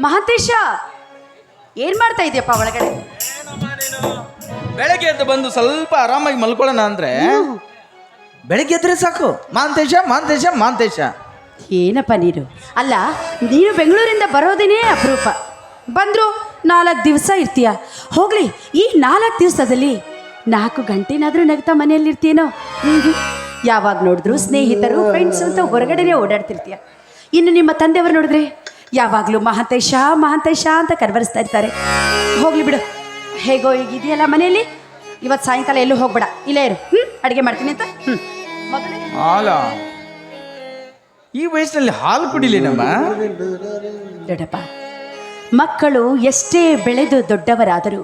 ಮಹಾಂತೇಶ ಏನ್ ಮಾಡ್ತಾ ಇದೆಯಪ್ಪ ಒಳಗಡೆ? ಬೆಳಗ್ಗೆ ಎದ್ದು ಬಂದು ಸ್ವಲ್ಪ ಆರಾಮಾಗಿ ಮಲ್ಕೊಳ್ಳೋಣ ಅಂದ್ರೆ ಬೆಳಗ್ಗೆ ಎದ್ರೆ ಸಾಕು. ಮಾಂತೇಶ ಮಾಂತೇಶ ಮಾಂತೇಶ ಏನಪ್ಪ ನೀನು? ಅಲ್ಲ ನೀನು ಬೆಂಗಳೂರಿಂದ ಬರೋದೇನೇ ಅಪರೂಪ. ಬಂದ್ರು ನಾಲ್ಕು ದಿವಸ ಇರ್ತೀಯ. ಹೋಗ್ಲಿ ಈ ನಾಲ್ಕು ದಿವಸದಲ್ಲಿ ನಾಲ್ಕು ಗಂಟೆನಾದ್ರೂ ನಗ್ತಾ ಮನೆಯಲ್ಲಿ ಇರ್ತೀಯೋ ಹ್ಮ್. ಯಾವಾಗ ನೋಡಿದ್ರು ಸ್ನೇಹಿತರು ಫ್ರೆಂಡ್ಸ್ ಅಂತ ಹೊರಗಡೆನೆ ಓಡಾಡ್ತಿರ್ತೀಯ. ಇನ್ನು ನಿಮ್ಮ ತಂದೆಯವರು ನೋಡಿದ್ರೆ? ಯಾವಾಗಲೂ ಮಹಾಂತೇಶ ಮಹಾಂತೇಶ ಅಂತ ಕರ್ವರಿಸ್ತಾ ಇರ್ತಾರೆ. ಹೋಗ್ಲಿ ಬಿಡು. ಹೇಗೋ ಈಗ ಇದೆಯಲ್ಲ ಮನೆಯಲ್ಲಿ? ಇವತ್ತು ಸಾಯಂಕಾಲ ಎಲ್ಲೂ ಹೋಗ್ಬೇಡ. ಇಲ್ಲೇ ಇರು. ಹ್ಞೂ ಅಡುಗೆ ಮಾಡ್ತೀನಿ ಅಂತ? ಹ್ಞೂ ಮೊದಲೇ ಹಾಲ. ಈ ವಯಸ್ಸಿನಲ್ಲಿ ಹಾಲು ಕುಡಿಲಿ ನಮ್ಮ ದೊಡ್ಡಪ್ಪ ಮಕ್ಕಳು ಎಷ್ಟೇ ಬೆಳೆದು ದೊಡ್ಡವರಾದರೂ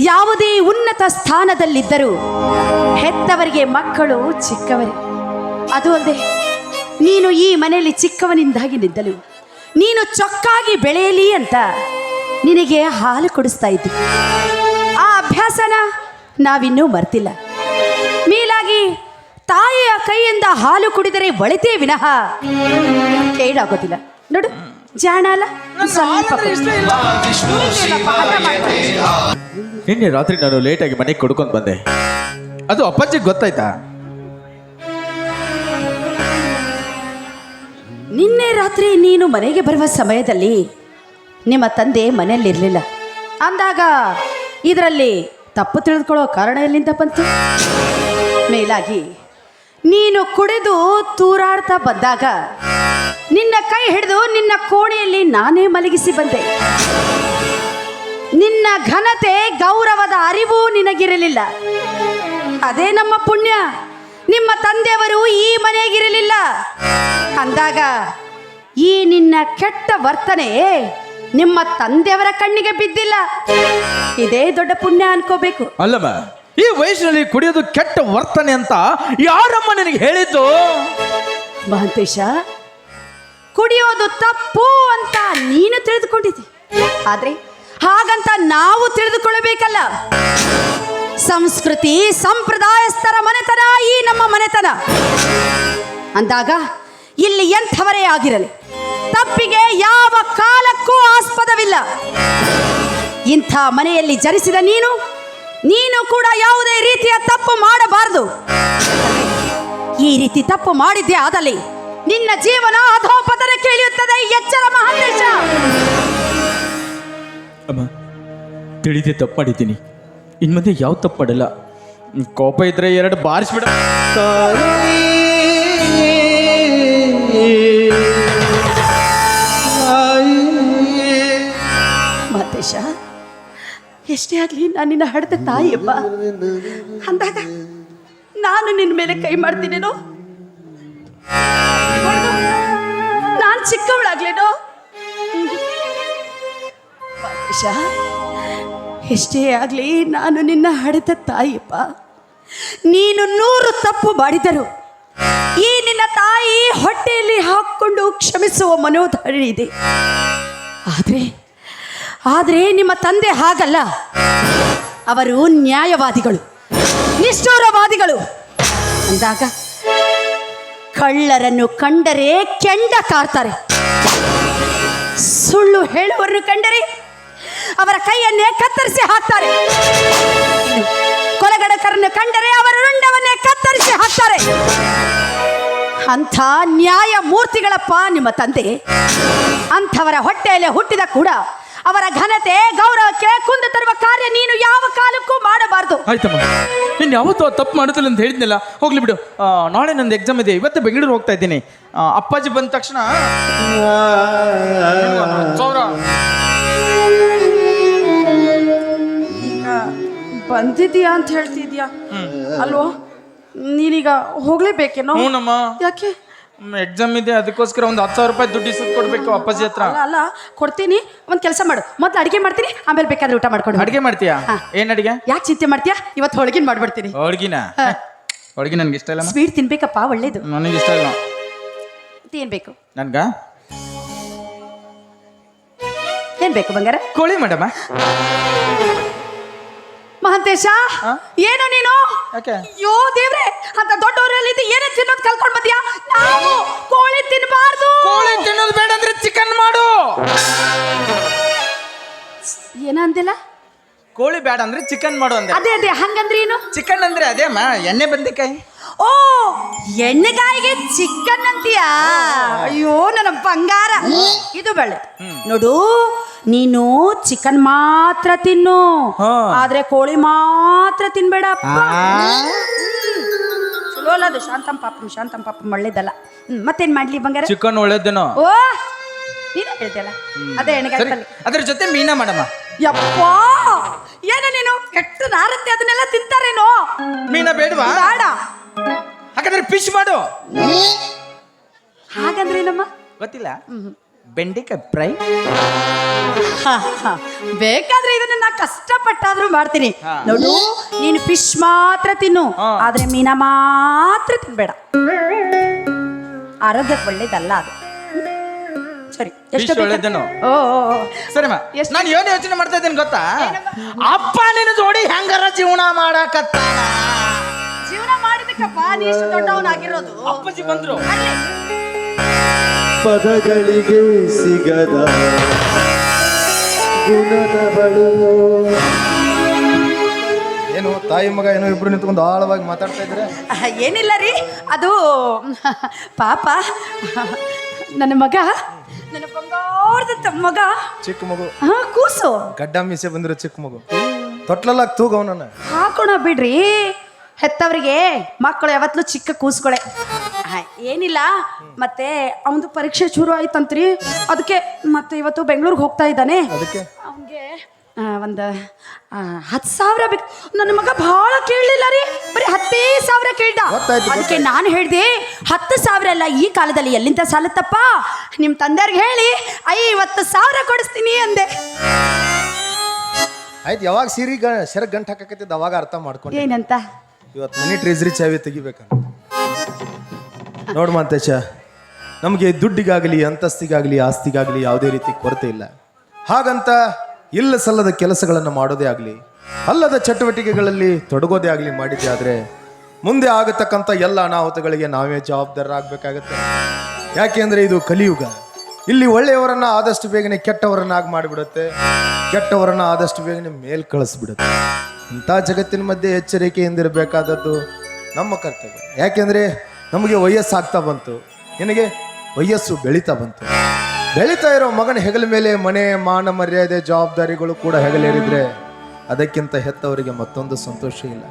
ಯಾವುದೇ ಉನ್ನತ ಸ್ಥಾನದಲ್ಲಿದ್ದರೂ ಹೆತ್ತವರಿಗೆ ಮಕ್ಕಳು ಚಿಕ್ಕವರೇ. ಅದು ಅಲ್ಲದೆ ನೀನು ಈ ಮನೆಯಲ್ಲಿ ಚಿಕ್ಕವನಿಂದಾಗಿ ನಿದ್ದಲು ನೀನು ಚೊಕ್ಕಾಗಿ ಬೆಳೆಯಲಿ ಅಂತ ನಿನಗೆ ಹಾಲು ಕೊಡಿಸ್ತಾ ಇದ್ದೆ. ಆ ಅಭ್ಯಾಸನ ನಾವಿನ್ನೂ ಮರ್ತಿಲ್ಲ. ಮೇಲಾಗಿ ತಾಯಿಯ ಕೈಯಿಂದ ಹಾಲು ಕುಡಿದರೆ ಒಳಿತೇ ವಿನಃ. ಕೇಳಾಗೋದಿಲ್ಲ. ನೋಡು ಜಾಣ ಅಲ್ಲ? ಸ್ವಲ್ಪ ನಿನ್ನೆ ರಾತ್ರಿ ನಾನು ಲೇಟಾಗಿ ಮನೆಗೆ ಕೊಡ್ಕೊಂಡು ಬಂದೆ. ಅದು ಅಪ್ಪಾಜಿಗೆ ಗೊತ್ತಾಯ್ತಾ? ನಿನ್ನೆ ರಾತ್ರಿ ನೀನು ಮನೆಗೆ ಬರುವ ಸಮಯದಲ್ಲಿ ನಿಮ್ಮ ತಂದೆ ಮನೆಯಲ್ಲಿರಲಿಲ್ಲ. ಅಂದಾಗ ಇದರಲ್ಲಿ ತಪ್ಪು ತಿಳಿದುಕೊಳ್ಳೋ ಕಾರಣ ಎಲ್ಲಿಂದ ಬಂತು? ಮೇಲಾಗಿ, ನೀನು ಕುಡಿದು ತೂರಾಡ್ತಾ ಬಂದಾಗ ನಿನ್ನ ಕೈ ಹಿಡಿದು ನಿನ್ನ ಕೋಣೆಯಲ್ಲಿ ನಾನೇ ಮಲಗಿಸಿ ಬಂದೆ. ನಿನ್ನ ಘನತೆ, ಗೌರವದ ಅರಿವು ನಿನಗಿರಲಿಲ್ಲ. ಅದೇ ನಮ್ಮ ಪುಣ್ಯ. ನಿಮ್ಮ ತಂದೆಯವರು ಈ ಮನೆಗಿರಲಿಲ್ಲ. ಅಂದಾಗ ಈ ನಿನ್ನ ಕೆಟ್ಟ ವರ್ತನೆ ನಿಮ್ಮ ತಂದೆಯವರ ಕಣ್ಣಿಗೆ ಬಿದ್ದಿಲ್ಲ. ಇದೇ ದೊಡ್ಡ ಪುಣ್ಯ ಅನ್ಕೋಬೇಕು. ಅಲ್ಲಮ್ಮ ಈ ವಯಸ್ಸಿನಲ್ಲಿ ಕುಡಿಯೋದು ಕೆಟ್ಟ ವರ್ತನೆ ಅಂತ ಯಾರಮ್ಮ ನಿನಗೆ ಹೇಳಿದ್ದು? ಮಹಂತೇಶ ಕುಡಿಯೋದು ತಪ್ಪು ಅಂತ ನೀನು ತಿಳಿದುಕೊಂಡಿದ್ದಿ. ಆದ್ರೆ ಹಾಗಂತ ನಾವು ತಿಳಿದುಕೊಳ್ಳಬೇಕಲ್ಲ. ಸಂಸ್ಕೃತಿ ಸಂಪ್ರದಾಯಸ್ಥರ ಮನೆತನ ಈ ನಮ್ಮ ಮನೆತನ. ಅಂದಾಗ ಇಲ್ಲಿ ಎಂಥವರೇ ಆಗಿರಲಿ, ತಪ್ಪಿಗೆ ಯಾವ ಕಾಲಕ್ಕೂ ಆಸ್ಪದವಿಲ್ಲ. ಇಂಥ ಮನೆಯಲ್ಲಿ ಜನಿಸಿದ ನೀನು ನೀನು ಕೂಡ ಯಾವುದೇ ರೀತಿಯ ತಪ್ಪು ಮಾಡಬಾರದು. ಈ ರೀತಿ ತಪ್ಪು ಮಾಡಿದ್ದೆ ಆದಲ್ಲಿ ನಿನ್ನ ಜೀವನ ಅಧೋಪತನಕ್ಕೆ ಇಳಿಯುತ್ತದೆ ಎಚ್ಚರ ಮಹಾಂತೇಶ. ಅಮ್ಮ ತಪ್ಪಾಡಿದ್ದೀನಿ. ತಪ್ಪು ಮಾಡಿದ್ದೀನಿ ಇನ್ನು ಮುಂದೆ ಯಾವ ತಪ್ಪಡಲ್ಲ ಕೋಪ ಇದ್ರೆ ಎರಡು ಬಾರಿಸ್ಬಿಡ. ಶಾ ಎಷ್ಟೇ ಆಗಲಿ ನಾನು ನಿನ್ನ ಹಡೆದ ತಾಯಿಯಪ್ಪ. ಅಂದಾಗ ನಾನು ನಿನ್ನ ಮೇಲೆ ಕೈ ಮಾಡ್ತೀನೇನೋ? ನಾನು ಚಿಕ್ಕವಳಾಗ್ಲೇನೋ? ಮಹಂತೇಶ ಎಷ್ಟೇ ಆಗಲಿ ನಾನು ನಿನ್ನ ಹಡೆದ ತಾಯಿಯಪ್ಪ. ನೀನು ನೂರು ತಪ್ಪು ಮಾಡಿದರು ಈ ನಿನ್ನ ತಾಯಿ ಹೊಟ್ಟೆಯಲ್ಲಿ ಹಾಕ್ಕೊಂಡು ಕ್ಷಮಿಸುವ ಮನೋಧರಣೆ ಇದೆ. ಆದರೆ ಆದರೆ ನಿಮ್ಮ ತಂದೆ ಹಾಗಲ್ಲ. ಅವರು ನ್ಯಾಯವಾದಿಗಳು, ನಿಷ್ಠೂರವಾದಿಗಳು. ಅಂದಾಗ ಕಳ್ಳರನ್ನು ಕಂಡರೆ ಕೆಂಡ ಕಾರ್ತಾರೆ. ಸುಳ್ಳು ಹೇಳುವರನ್ನು ಕಂಡರೆ ಅವರ ಕೈಯನ್ನೇ ಕತ್ತರಿಸಿ ಹಾಕ್ತಾರೆ ಕೊಲೆಗಡಕರನ್ನು ಕಂಡರೆ ಅವರ ರುಂಡವನ್ನೇ ಕತ್ತರಿಸಿ ಹಾಕ್ತಾರೆ ಅಂಥ ನ್ಯಾಯ ಮೂರ್ತಿಗಳಪ್ಪ ನಿಮ್ಮ ತಂದೆ ಅಂಥವರ ಹೊಟ್ಟೆಯಲ್ಲಿ ಹುಟ್ಟಿದ ಕೂಡ ಅವರ ಘನತೆ ಗೌರವಕ್ಕೆ ಕುಂದು ತರುವ ಕಾರ್ಯ ನೀನು ಯಾವ ಕಾಲಕ್ಕೂ ಮಾಡಬಾರದು ಆಯ್ತಮ್ಮ ನೀನು ಯಾವತ್ತೂ ತಪ್ಪು ಮಾಡುತ್ತಿಲ್ಲ ಅಂತ ಹೇಳಿದ್ನಲ್ಲ ಹೋಗ್ಲಿ ಬಿಡು ನಾಳೆ ನಂದು ಎಕ್ಸಾಮ್ ಇದೆ ಇವತ್ತು ಬೆಂಗಳೂರು ಹೋಗ್ತಾ ಇದ್ದೀನಿ ಅಪ್ಪಾಜಿ ಬಂದ ತಕ್ಷಣ ಸಾವಿರ ಬಂದಿದ್ಯಾ ಅಂತ ಹೇಳ್ತಿದ್ಯಾ? ಅಲ್ವೋ? ನೀನೀಗ ಹೋಗ್ಲೇಬೇಕೇನೋ? ಹ್ಞೂನಮ್ಮ ಯಾಕೆ? ಎಕ್ಸಾಮ್ ಇದೆ ಅದಕ್ಕೋಸ್ಕರ ಒಂದು ಹತ್ತು ಸಾವಿರ ರೂಪಾಯಿ ದುಡ್ಡು ಇಸ್ದು ಕೊಡ್ಬೇಕು ಅಪ್ಪಾಜಿ ಹತ್ರ. ಅಲ್ಲ ಅಲ್ಲ ಕೊಡ್ತೀನಿ ಒಂದು ಕೆಲಸ ಮಾಡು. ಮೊದಲು ಅಡಿಗೆ ಮಾಡ್ತೀನಿ ಆಮೇಲೆ ಬೇಕಾದ್ರೆ ಊಟ ಮಾಡ್ಕೊಂಡು ಅಡುಗೆ ಮಾಡ್ತೀಯಾ? ಏನ್ ಅಡಿಗೆ? ಯಾಕೆ ಚಿಂತೆ ಮಾಡ್ತೀಯಾ? ಇವತ್ತು ಹೊಳಗಿನ ಮಾಡ್ಬಿಡ್ತೀನಿ. ಹೋಳ್ಗಿನ? ಹೊಳಗಿನ ಹೋಳ್ಗಿ ನನ್ಗೆ ಇಷ್ಟ ಇಲ್ಲ ಸ್ವೀಟ್ ತಿನ್ಬೇಕಪ್ಪ ಒಳ್ಳೇದು. ನನಗೆ ಇಷ್ಟ ಇಲ್ಲ. ತಿನ್ಬೇಕು. ಬೇಕು ನನ್ಗ? ಏನ್ ಬೇಕು ಬಂಗಾರ? ಕೋಳಿ ಮೇಡಮ. ಮಹಂತೇಶ ಏನು ನೀನು? ಯೋ ದೇವ್ರೆ ಅಂತ ದೊಡ್ಡವರಲ್ಲಿ ಏನೇ ತಿನ್ನೋದು ಕಲ್ಕೊಂಡ್ ಬಂದ್ಯಾ? ನಾವು ಕೋಳಿ ತಿನ್ನಬಾರ್ದು ಕೋಳಿ ತಿನ್ನೋದು ಬೇಡ ಅಂದ್ರೆ ಚಿಕನ್ ಮಾಡು. ಏನಂದಿಲ್ಲ ಕೋಳಿ ಬೇಡ ಅಂದ್ರೆ ಚಿಕನ್ ಮಾಡು ಅಂದೆ. ಅದೇ ಅದೇ ಹಂಗಂದ್ರೆ ಏನು? ಚಿಕನ್ ಅಂದ್ರೆ ಅದೇ ಅಮ್ಮ ಎಣ್ಣೆ ಬಂದಿಕಾಯಿ ಓ ಎಣ್ಣೆಗಾಯಿಗೆ ಚಿಕನ್ ಅಂತೀಯಾ? ಅಯ್ಯೋ ನನ್ನ ಬಂಗಾರ. ಇದು ಬೆಳೆ. ನೋಡು ನೀನು ಚಿಕನ್ ಮಾತ್ರ ತಿನ್ನು. ಆದ್ರೆ ಕೋಳಿ ಮಾತ್ರ ತಿನ್ಬೇಡ. ಚಲೋ ಅಲ್ಲ ಅದು. ಶಾಂತಂ ಪಾಪಂ ಶಾಂತಂ ಪಾಪಂ ಒಳ್ಳೇದಲ್ಲ. ಮತ್ತೇನ್ ಮಾಡ್ಲಿ ಬಂಗಾರ? ಚಿಕನ್ ಒಳ್ಳೇದೇನೋ. ಓ ನೀನೇ ಹೇಳ್ತಿಯಲ್ಲ ಅದೇ ಎಣ್ಣೆಗಾಯಿ ಪಲ್ಯ. ಅದ್ರ ಜೊತೆ ಮೀನಾ ಮಾಡಮ್ಮ. ಯಪ್ಪಾ! ಏನ ನೀನು ಕೆಟ್ಟ ನಾರತ್ತೆ ಅದನ್ನೆಲ್ಲ ತಿಂತಾರೇನೋ? ಮೀನ ಬೇಡವಾ? ಬೇಡ. ಹಾಗಾದ್ರೆ ಫಿಶ್ ಮಾಡು. ಹಾಗಂದ್ರೆ ಏನಮ್ಮ ಗೊತ್ತಿಲ್ಲ? ಬೆಂಡೆಕಾಯಿ ಫ್ರೈ? ಹ, ಹ. ಬೇಕಾದ್ರೆ ಇದನ್ನ ನಾ ಕಷ್ಟಪಟ್ಟಾದ್ರೂ ಮಾಡ್ತೀನಿ. ನೋಡು ನೀನು ಫಿಶ್ ಮಾತ್ರ ತಿನ್ನು. ಆದ್ರೆ ಮೀನ ಮಾತ್ರ ತಿನ್ಬೇಡ. ಆರೋಗ್ಯಕ್ಕೆ ಒಳ್ಳೇದಲ್ಲ ಅದು. ಸರಿ ಎಷ್ಟು? ಒಳ್ಳೇದೇನೋ? ಓ ಓ, ಓ. ಸರಿಮ್ಮ ಎಷ್ಟು? ನಾನು ಏನು ಯೋಚನೆ ಮಾಡ್ತಾ ಇದ್ದೀನಿ ಗೊತ್ತಾ ಅಪ್ಪ ನಿನ್ನ ಜೋಡಿ ಹೆಂಗಾರ ಜೀವನ ಮಾಡಕತ್ತಾನ ಜೀವನ ಮಾಡಿದಕ್ಕಪ್ಪ ನೀ ಇಷ್ಟು ದೊಡ್ಡವನಾಗಿರೋದು ಅಪ್ಪಾಜಿ ಬಂದ್ರು. ಪದಗಳಿಗೆ ಸಿಗದ ಗುಣದವಳು ಏನು ತಾಯಿ ಮಗ ಏನೋ ಇಬ್ರು ನಿಂತ್ಕೊಂಡು ಆಳವಾಗಿ ಮಾತಾಡ್ತಾ ಇದ್ರೆ ಅಹ್, ಏನಿಲ್ಲ ರೀ ಅದು ಪಾಪ ನನ್ನ ಮಗ ನನ್ನ ಬಂಗಾರದ ಮಗ. ಚಿಕ್ಕ ಮಗು. ಹಾ ಕೂಸು. ಗಡ್ಡ ಮೀಸೆ ಬಂದಿರೋ ಚಿಕ್ಕ ಮಗು. ತೊಟ್ಲಲ್ಲ ತೂಗ ಅವನನ್ನ. ಹಾಕೋಣ ಬಿಡ್ರಿ. ಹೆತ್ತವರಿಗೆ ಮಕ್ಕಳು ಯಾವತ್ತೂ ಚಿಕ್ಕ ಕೂಸ್ಕೊಳೆ ಆ, ಏನಿಲ್ಲ. ಮತ್ತೆ ಅವನದು ಪರೀಕ್ಷೆ ಶುರು ಆಯ್ತಂತ್ರಿ. ಅದಕ್ಕೆ ಮತ್ತೆ ಇವತ್ತು ಬೆಂಗಳೂರಿಗೆ ಹೋಗ್ತಾ ಇದ್ದಾನೆ. ಅದಕ್ಕೆ? ಅವನಿಗೆ ಒಂದು ಹತ್ತು ಸಾವಿರ ಬೇಕು. ನನ್ನ ಮಗ ಭಾಳ ಕೇಳಲಿಲ್ಲ ರೀ. ಬರೀ ಹತ್ತೇ ಸಾವಿರ ಕೇಳ್ದ. ಅದಕ್ಕೆ ನಾನು ಹೇಳಿದೆ ಹತ್ತು ಸಾವಿರ ಅಲ್ಲ ಈ ಕಾಲದಲ್ಲಿ ಎಲ್ಲಿಂದ ಸಾಲತ್ತಪ್ಪ? ನಿಮ್ಮ ತಂದೆಯವ್ರಿಗೆ ಹೇಳಿ ಐವತ್ತು ಸಾವಿರ ಕೊಡಿಸ್ತೀನಿ ಅಂದೆ. ಆಯ್ತು ಯಾವಾಗ ಸೀರಿ ಗ ಸೆರ ಗಂಟು ಹಾಕಕತ್ತಿದ್ದ ಅವಾಗ ಅರ್ಥ ಮಾಡ್ಕೊಂಡು. ಏನಂತ? ಇವತ್ತು ಮನಿ ಟ್ರೆಜರಿ ಚಾವಿ ತೆಗಿಬೇಕಂತ. ನೋಡು ಮಾತೇಶ ನಮಗೆ ದುಡ್ಡಿಗಾಗಲಿ ಅಂತಸ್ತಿಗಾಗಲಿ ಆಸ್ತಿಗಾಗಲಿ ಯಾವುದೇ ರೀತಿ ಕೊರತೆ ಇಲ್ಲ. ಹಾಗಂತ ಇಲ್ಲ ಸಲ್ಲದ ಕೆಲಸಗಳನ್ನು ಮಾಡೋದೇ ಆಗಲಿ, ಅಲ್ಲದ ಚಟುವಟಿಕೆಗಳಲ್ಲಿ ತೊಡಗೋದೇ ಆಗಲಿ ಮಾಡಿದ್ದೆ ಆದರೆ, ಮುಂದೆ ಆಗತಕ್ಕಂಥ ಎಲ್ಲ ಅನಾಹುತಗಳಿಗೆ ನಾವೇ ಜವಾಬ್ದಾರರಾಗಬೇಕಾಗತ್ತೆ. ಯಾಕೆಂದರೆ ಇದು ಕಲಿಯುಗ. ಇಲ್ಲಿ ಒಳ್ಳೆಯವರನ್ನ ಆದಷ್ಟು ಬೇಗನೆ ಕೆಟ್ಟವರನ್ನಾಗಿ ಮಾಡಿಬಿಡುತ್ತೆ. ಕೆಟ್ಟವರನ್ನ ಆದಷ್ಟು ಬೇಗನೆ ಮೇಲ್ ಕಳಿಸ್ಬಿಡುತ್ತೆ. ಇಂಥ ಜಗತ್ತಿನ ಮಧ್ಯೆ ಎಚ್ಚರಿಕೆಯಿಂದಿರಬೇಕಾದದ್ದು ನಮ್ಮ ಕರ್ತವ್ಯ. ಯಾಕೆಂದರೆ ನಮಗೆ ವಯಸ್ಸಾಗ್ತಾ ಬಂತು. ನಿನಗೆ ವಯಸ್ಸು ಬೆಳೀತಾ ಬಂತು. ಬೆಳೀತಾ ಇರೋ ಮಗನ ಹೆಗಲ ಮೇಲೆ ಮನೆ ಮಾನ ಮರ್ಯಾದೆ ಜವಾಬ್ದಾರಿಗಳು ಕೂಡ ಹೆಗಲೇರಿದ್ರೆ ಅದಕ್ಕಿಂತ ಹೆತ್ತವರಿಗೆ ಮತ್ತೊಂದು ಸಂತೋಷ ಇಲ್ಲ.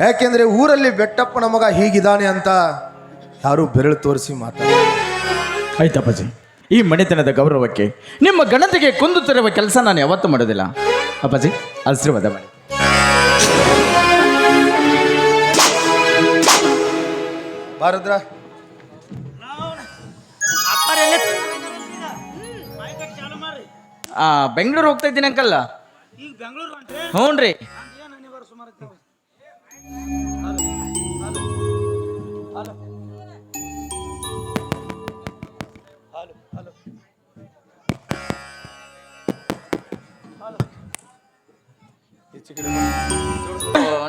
ಯಾಕೆಂದರೆ ಊರಲ್ಲಿ ಬೆಟ್ಟಪ್ಪನ ಮಗ ಹೀಗಿದ್ದಾನೆ ಅಂತ ಯಾರು ಬೆರಳು ತೋರಿಸಿ ಮಾತಾಡ ಆಯ್ತಪ್ಪಾಜಿ ಈ ಮನೆತನದ ಗೌರವಕ್ಕೆ ನಿಮ್ಮ ಗಣತಿಗೆ ಕುಂದು ತರುವ ಕೆಲಸ ನಾನು ಯಾವತ್ತೂ ಮಾಡೋದಿಲ್ಲ. ಅಪ್ಪಾಜಿ ಆಶೀರ್ವಾದ ಮಾಡಿ. ಭಾರದ್ರ ಆ ಬೆಂಗಳೂರು ಹೋಗ್ತಾ ಇದ್ದೀನಿ ಅಂಕಲ್. ಹ್ಞೂ ರೀ.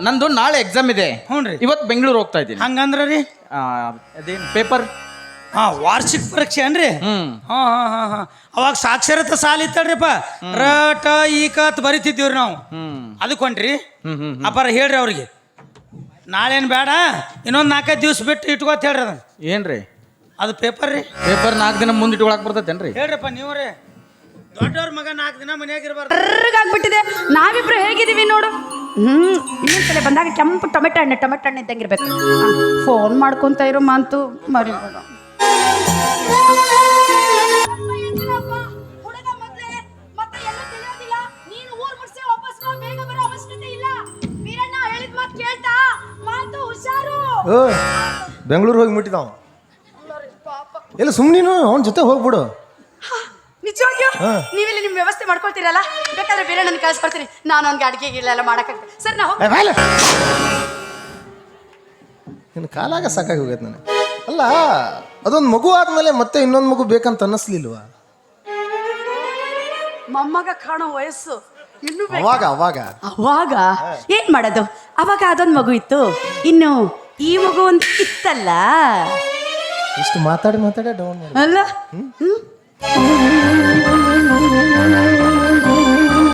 ನಂದು ನಾಳೆ ಎಕ್ಸಾಮ್ ಇದೆ. ಹ್ಞೂ ರೀ. ಇವತ್ತು ಬೆಂಗಳೂರು ಹೋಗ್ತಾ ಇದ್ದೀನಿ. ಹಂಗಂದ್ರೆ ರೀ? ಅದೇನು ಪೇಪರ್ ಹಾ ವಾರ್ಷಿಕ ಪರೀಕ್ಷೆ ಏನ್ರಿ? ಹ್ಮ್. ಹಾ ಹಾ ಹಾ ಹಾ. ಅವಾಗ ಸಾಕ್ಷರತೆ ಸಾಲ ಇತ್ತಲ್ರಿಪ್ಪ ರ ಟ ಈ ಕತ್ ಅಂತ ಬರಿತಿದ್ದೀವ್ರಿ ನಾವು. ಅದಕ್ಕೊಂಡ್ರಿ ಅದಕ್ಕೆ ಹೊಂಟ್ರಿ? ಅಪ್ಪಾರ ಹೇಳ್ರಿ ಅವ್ರಿಗೆ. ನಾಳೇನು ಬೇಡ ಇನ್ನೊಂದು ನಾಲ್ಕೈದು ದಿವ್ಸ ಬಿಟ್ಟು ಇಟ್ಕೋತ ಹೇಳ್ರಿ ಅದನ್ನ. ಏನ್ರಿ? ಅದು ಪೇಪರ್ ರೀ. ಪೇಪರ್ ನಾಲ್ಕು ದಿನ ಮುಂದೆ ಇಟ್ಕೊಳಕ್ ಬರ್ತೈತೇನ್ರಿ? ಹೇಳ್ರಪ್ಪ ನೀವು ರೀ. ದೊಡ್ಡವ್ರ ಮಗ ನಾಲ್ಕು ದಿನ ಮನ್ಯಾಗ ಇರ್ಬಾರ್ದು. ಕರ್ರಗಾಗ್ಬಿಟ್ಟಿದೆ. ನಾವಿಬ್ರು ಹೇಗಿದ್ದೀವಿ ನೋಡು? ಹ್ಮ್. ಇನ್ನೊಂದ್ಸಲ ಬಂದಾಗ ಕೆಂಪು ಟೊಮೆಟೊ ಹಣ್ಣು ಟೊಮೆಟೊ ಹಣ್ಣು ಇದ್ದಂಗಿರ್ಬೇಕು ಫೋನ್ ಮಾಡ್ಕೊಂತ ಇರೋ ಮಾಂತು. ಮರಿಬೇಡ. ಬೆಂಗಳೂರು ಹೋಗಿ ಮುಟ್ಟಿದಾವ. ಎಲ್ಲ ಸುಮ್ಮನೀನು ಅವನ ಜೊತೆ ಹೋಗ್ಬಿಡು. ನಿಜವಾಗಿಯೂ. ನೀವೆಲ್ಲ ನಿಮ್ಮ ವ್ಯವಸ್ಥೆ ಮಾಡ್ಕೊಳ್ತೀರಲ್ಲ? ಬೇಕಾದ್ರೆ ಬೇರೆ ನನ್ನ ಕಳ್ಸ್ಕೊಡ್ತೀನಿ ನಾನು ಅವ್ನಿಗೆ ಅಡಿಗೆ ಇಲ್ಲ ಮಾಡಕ್ಕೆ ಸರ್ ನಾವು ನಿನ್ನ ಕಾಲಾಗ ಸಾಕಾಗಿ ಹೋಗೈತೆ ನನಗೆ. ಅಲ್ಲ ಅದೊಂದು ಮಗು ಆದ್ಮೇಲೆ ಮತ್ತೆ ಇನ್ನೊಂದು ಮಗು ಬೇಕಂತ ಅನ್ನಿಸ್ಲಿಲ್ವಾ? ಮೊಮ್ಮಗ ಕಾಣೋ ವಯಸ್ಸು ಇನ್ನು ಅವಾಗ ಅವಾಗ. ಅವಾಗ? ಏನ್ ಮಾಡೋದು? ಅವಾಗ ಅದೊಂದು ಮಗು ಇತ್ತು. ಇನ್ನು ಈ ಮಗು ಒಂದು ಇತ್ತಲ್ಲ? ಇಷ್ಟು ಮಾತಾಡಿ ಮಾತಾಡಿ ಡೌನ್ ಅಲ್ಲ? ಹ್ಮ್?